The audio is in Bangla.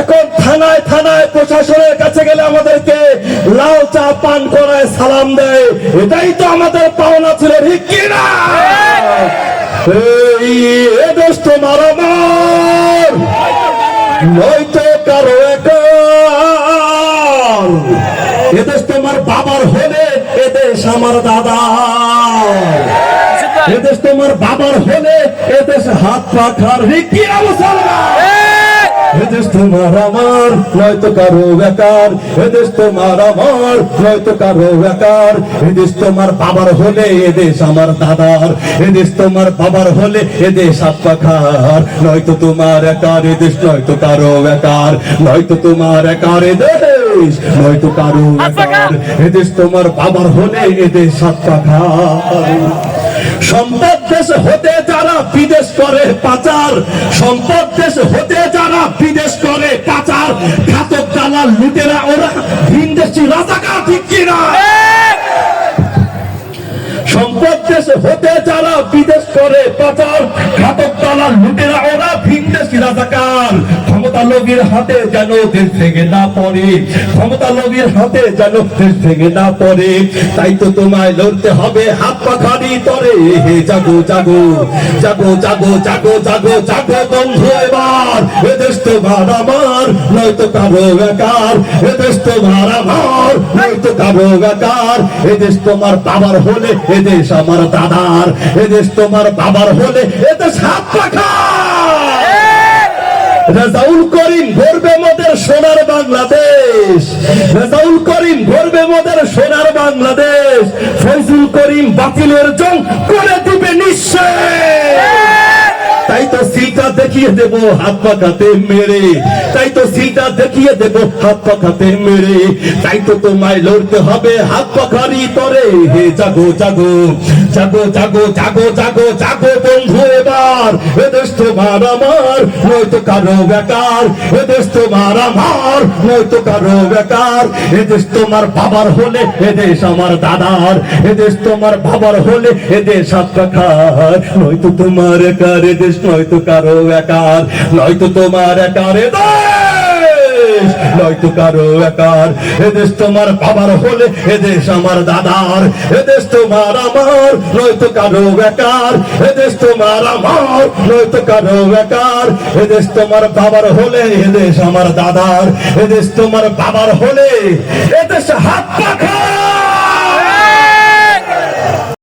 এখন থানায় থানায় প্রশাসনের কাছে গেলে আমাদেরকে লাল চা পান করায় সালাম দেয়। এটাই তো আমাদের পাওনা ছিল কারও এদেশ তোমার বাবার হলে এদেশ আমার দাদা। এদেশ তোমার বাবার হলে এদেশ হাত পাখার কি মুসলমান? এদেশ তোমার আমার নয়তো কারও বেকার এদেশ তোমার আমার নয়তো কারও বেকার এদেশ তোমার বাবার হলে এদেশ আমার দাদার। এদেশ তোমার বাবার হলে এদেশ পাখার নয়তো তোমার একার এদেশ নয়তো কারও বেকার নয়তো তোমার একার এদেশ নয়তো কারও বেকার এদেশ তোমার বাবার হলে এদেশ পাখার সম্পদ দেশ হতে যারা বিদেশ করে পাচার, সম্পদ দেশ হতে যারা বিদেশ করে পাচার, ঘাতক দালাল লুটেরা, ওরা ভিনদেশি রাজাকার, ঠিক কিনা? সম্পদ দেশ হতে যারা বিদেশ করে পাচার, ঘাতক দালাল লুটেরা, ওরা ভিনদেশি রাজাকার ক্ষমতা লোভীর হাতে যেন দেশ ভেঙে না পড়ে। ক্ষমতালোভীর হাতে যেন দেশ ভেঙে না পড়ে। তাই তো তোমায় লড়তে হবে, হাত পাখানি তরে হে জাগো জাগো জাগো জাগো জাগো জাগো জাগো বন্ধু এবার। এদেশ তোমার আমার নয়তো কারও বেকার। এদেশ তোমার আমার নয়তো কারও বেকার। এদেশ তোমার বাবার হলে এদেশ আমার দাদার। এদেশ তোমার বাবার হলে এদেশ হাত পাখা রেজাউল করিম গর্বে মোদের সোনার বাংলাদেশ। রেজাউল করিম গর্বে মোদের সোনার বাংলাদেশ। ফৈজুল করিম বাতিলের জং করে দিবে নিশ্চয় তাই তো সিলটা দেখিয়ে দেব হাত পাকাতে মেরে। তাই তো সিলটা দেখিয়ে দেব হাত পাকাতে মেরে। তাই তো তোমায় লড়তে হবে হাত পাখারি তরে। হে জাগো জাগো। জাগো জাগো জাগো জাগো জাগো বন্ধু এবার। এদেশ তোমার আমার, নয়তো কারও বেকার। এদেশ তোমার আমার, নয়তো কারও বেকার। এদেশ তোমার বাবার হলে এদেশ আমার দাদার। এদেশ তোমার বাবার হলে এদেশ পাখার নয়তো তোমার একার এদেশ নয়তো কারও একার নয়তো তোমার একার এদেশ কারও একার। এদেশ তোমার বাবার হলে এদেশ আমার দাদার। এদেশ তোমার আমার কারও একার। এদেশ তোমার আমার কারও একার। এদেশ তোমার বাবার হলে এদেশ আমার দাদার। এদেশ তোমার বাবার হলে এদেশ হাত পাখা